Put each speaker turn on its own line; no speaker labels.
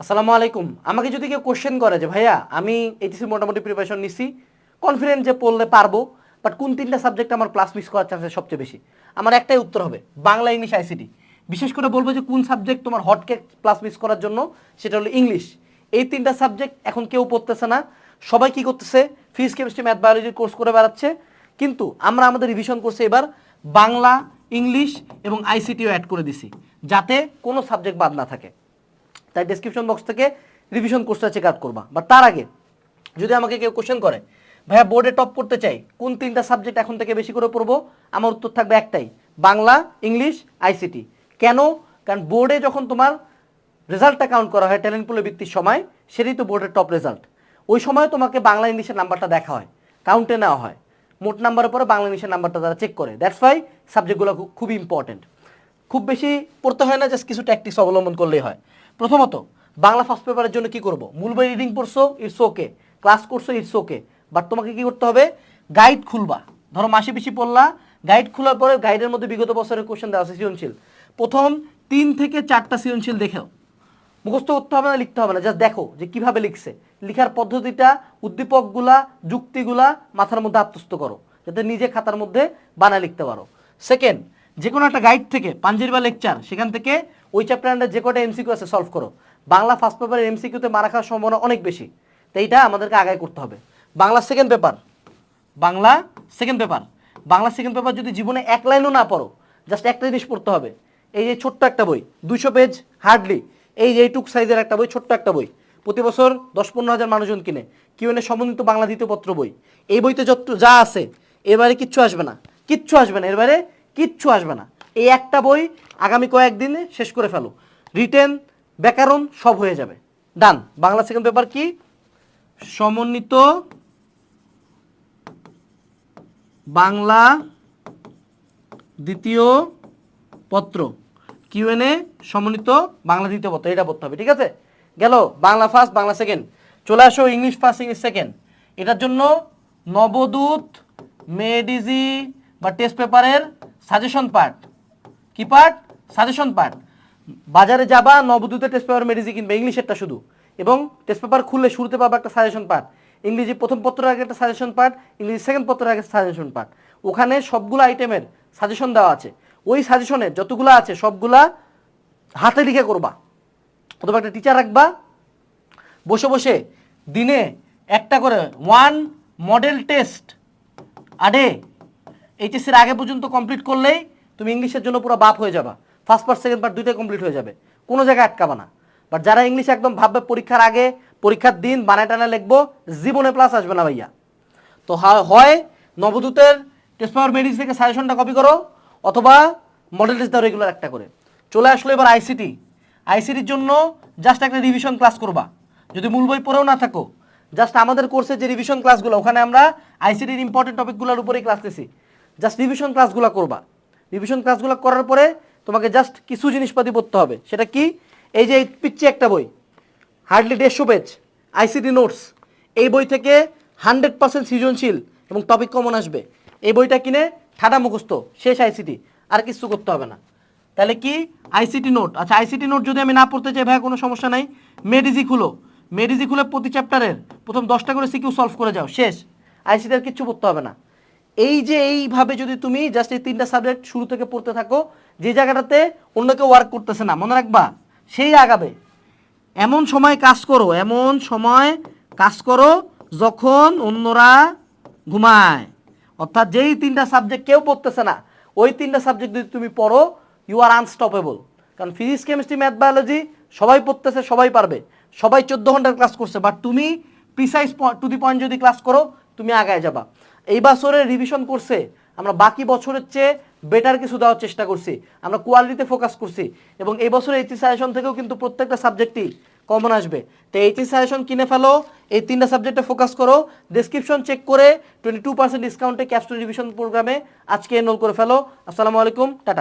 আসসালামু আলাইকুম। আমাকে যদি কেউ কোশ্চেন করে যে, ভাইয়া, আমি এইচএসি মোটামুটি প্রিপারেশন নিছি কনফিডেন্ট যে পড়লে পারব বাট কোন তিনটা সাবজেক্ট আমার ক্লাস মিস করার চান্সেস সবচেয়ে বেশি? আমার একটাই উত্তর হবে, বাংলা ইংলিশ আইসিটি বিশেষ করে বলব যে, কোন সাবজেক্ট তোমার হটকে ক্লাস মিস করার জন্য, সেটা হলো ইংলিশ এই তিনটা সাবজেক্ট এখন কেউ পড়তেছে না। সবাই কি করতেছে? ফিজিক্স কেমিস্ট্রি ম্যাথ বায়োলজির কোর্স করে বেড়াচ্ছে। কিন্তু আমরা আমাদের রিভিশন করছে এবার বাংলা ইংলিশ এবং আইসিটিও অ্যাড করে দিছি, যাতে কোনো সাবজেক্ট বাদ না থাকে। তাই ডেসক্রিপশন বক্স থেকে রিভিশন কোর্সটা চেক আউট করবা। বা তার আগে যদি আমাকে কেউ কোশ্চেন করে, ভাইয়া বোর্ডে টপ করতে চাই, কোন তিনটা সাবজেক্ট এখন থেকে বেশি করে পড়ব? আমার উত্তর থাকবে একটাই, বাংলা, ইংলিশ আইসিটি কেন? কারণ বোর্ডে যখন তোমার রেজাল্টটা কাউন্ট করা হয় ট্যালেন্ট পুলের ভিত্তির সময়, সেটাই তো বোর্ডের টপ রেজাল্ট ওই সময় তোমাকে বাংলা ইংলিশের নাম্বারটা দেখা হয় কাউন্টে নেওয়া হয়। মোট নাম্বারের পরে বাংলা ইংলিশের নাম্বারটা তারা চেক করে। দ্যাটস ওয়াই সাবজেক্টগুলো খুব ইম্পর্টেন্ট খুব বেশি পড়তে হয় না জাস্ট কিছু ট্যাকটিক্স অবলম্বন করলেই হয়। প্রথমত, বাংলা ফার্স্ট পেপারের জন্য কি করব? মূল বই রিডিং পড়ছো ইটস ওকে ক্লাস করছ ইটস ওকে বাট তোমাকে কি করতে হবে? গাইড খুলবা। ধরো মাসে বেশি পড়লা গাইড খোলার পরে গাইডের মধ্যে বিগত বছরের কোশ্চেন দেওয়া আছে সৃজনশীল। প্রথম তিন থেকে চারটা সৃজনশীল দেখেও। মুখস্থ করতে হবে না, লিখতে হবে না জাস্ট দেখো যে কীভাবে লিখছে। লিখার পদ্ধতিটা, উদ্দীপকগুলা, যুক্তিগুলা মাথার মধ্যে আত্মস্থ করো। যাতে নিজে খাতার মধ্যে বানায় লিখতে পারো। সেকেন্ড যে কোনো একটা গাইড থেকে, পাঞ্জেরি বা লেকচার সেখান থেকে ওই চ্যাপ্টার আন্ডার যে কটা এমসিকিউ আছে সলভ করো। বাংলা ফার্স্ট পেপারের এমসিকিউতে মারা খাওয়ার সম্ভাবনা অনেক বেশি। তো এইটা আমাদেরকে আগায় করতে হবে। Bangla second paper Bangla second paper Bangla second paper যদি জীবনে এক লাইনও না পড়ো জাস্ট একটা জিনিস পড়তে হবে। এই যে ছোট্ট একটা বই দুশো পেজ হার্ডলি এই যে এইটুক সাইজের একটা বই, ছোট্ট একটা বই। প্রতি বছর দশ পনেরো হাজার মানুষজন কিনে। কিউএনএ সমন্বিত বাংলা দ্বিতীয় পত্র বই। এই বইতে যত যা আছে, এবারে কিচ্ছু আসবে না। কিচ্ছু আসবে না। এবারে কিচ্ছু আসবে না। এই একটা বই আগামী কয়েকদিনে শেষ করে ফেলো। রিটেন ব্যাকরণ, সব হয়ে যাবে। ডান বাংলা সেকেন্ড পেপার কি? সমন্বিত বাংলা দ্বিতীয় পত্র। কিউএনএ সমন্বিত বাংলা দ্বিতীয় পত্র। এটা পড়তে হবে, ঠিক আছে? গেল, বাংলা ফার্স্ট বাংলা সেকেন্ড চলে আসো ইংলিশ ফার্স্ট ইংলিশ সেকেন্ড এটার জন্য নবদূত মেডিজি বা টেস্ট পেপারের সাজেশন পার্ট কি পার্ট সাজেশন পার্ট বাজারে যাবা নবদূতের টেস্ট পেপার মেডিজি কিনবে, ইংলিশেরটা শুধু। এবং টেস্ট পেপার খুললে শুরুতে পাবা একটা সাজেশন পার্ট ইংরেজি প্রথম পত্রের আগে একটা সাজেশন পার্ট ইংরেজি সেকেন্ড পত্রের আগে সাজেশন পার্ট ওখানে সবগুলো আইটেমের সাজেশন দেওয়া আছে। ওই সাজেশনে যতগুলো আছে, সবগুলা হাতে লিখে করবা। অথবা একটা টিচার রাখবা। বসে বসে দিনে একটা করে ওয়ান মডেল টেস্ট আডে এইচএসির আগে পর্যন্ত কমপ্লিট করলেই তুমি ইংলিশের জন্য পুরো বাপ হয়ে যাবা। ফার্স্ট পার্ট সেকেন্ড পার্ট দুইটাই কমপ্লিট হয়ে যাবে। কোনো জায়গায় আটকাবা না। বাট যারা ইংলিশ একদম ভাববে পরীক্ষার আগে, পরীক্ষার দিন বানায় টানা লিখব, জীবনে প্লাস আসবে না ভাইয়া। তো হয় নবদূতের টেস্ট পাওয়ার মেডিস থেকে সাজেশনটা কপি করো, অথবা মডেল টেস্ট দাও রেগুলার একটা করে। চলে আসলো এবার আইসিটি আইসিটির জন্য জাস্ট একটা রিভিশন ক্লাস করবা। যদি মূল বই পড়েও না থাকো জাস্ট আমাদের কোর্সের যে রিভিশন ক্লাসগুলো ওখানে আমরা আইসিটির ইম্পর্টেন্ট টপিকগুলোর উপরেই ক্লাস নিছি জাস্ট রিভিশন ক্লাসগুলো করবা। রিভিশন ক্লাসগুলো করার পরে তোমাকে জাস্ট কিছু জিনিসপাতি পড়তে হবে। সেটা কি? এই যে পিচ্ছে একটা বই হার্ডলি দেড়শো পেজ আইসিটি নোটস এই বই থেকে হান্ড্রেড পার্সেন্ট সৃজনশীল এবং টপিক কমন আসবে। এই বইটা কিনে ঠাডা মুখস্থ, শেষ আইসিটি আর কিছু করতে হবে না। তাহলে কি? আইসিটি নোট আচ্ছা আইসিটি নোট যদি আমি না পড়তে চাই, ভাইয়া কোনো সমস্যা নাই। মেডিজি খুলো। মেডিজি খুলে প্রতি চ্যাপ্টারের প্রথম দশটা করে সিকিউ সলভ করে যাও, শেষ। আইসিটি আর কিচ্ছু পড়তে হবে না। এই যে এইভাবে যদি তুমি জাস্ট এই তিনটা সাবজেক্ট শুরু থেকে পড়তে থাকো, যে জায়গাটাতে অন্য কেউ ওয়ার্ক করতেছে না, মনে রাখবা, সেই আগাবে। এমন সময় কাজ করো, এমন সময় কাজ করো যখন অন্যরা ঘুমায়। অর্থাৎ যেই তিনটা সাবজেক্ট কেউ পড়তেছে না, ওই তিনটা সাবজেক্ট যদি তুমি পড়ো ইউ আর আনস্টপেবল কারণ ফিজিক্স কেমিস্ট্রি ম্যাথ বায়োলজি সবাই পড়তেছে, সবাই পারবে। সবাই চোদ্দ ঘণ্টার ক্লাস করছে বাট তুমি প্রিসাইজ টু দি পয়েন্ট যদি ক্লাস করো, তুমি আগায় যাবা। এই বছরের রিভিশন করছে। আমরা বাকি বছরের চেয়ে বেটার কিছু দেওয়ার চেষ্টা করছি। আমরা কোয়ালিটিতে ফোকাস করছি। এবং এই বছর এইচএস সাজেশন থেকেও কিন্তু প্রত্যেকটা সাবজেক্টই কমন আসবে। তো এইচএস সাজেশন কিনে ফেলো, এই তিনটা সাবজেক্টে ফোকাস করো। ডিসক্রিপশন চেক করে টোয়েন্টি টু পার্সেন্ট ডিসকাউন্টে ক্যাপস্টোর রিভিশন প্রোগ্রামে আজকে এনরোল করে ফেলো। আসসালামু আলাইকুম, টাটা।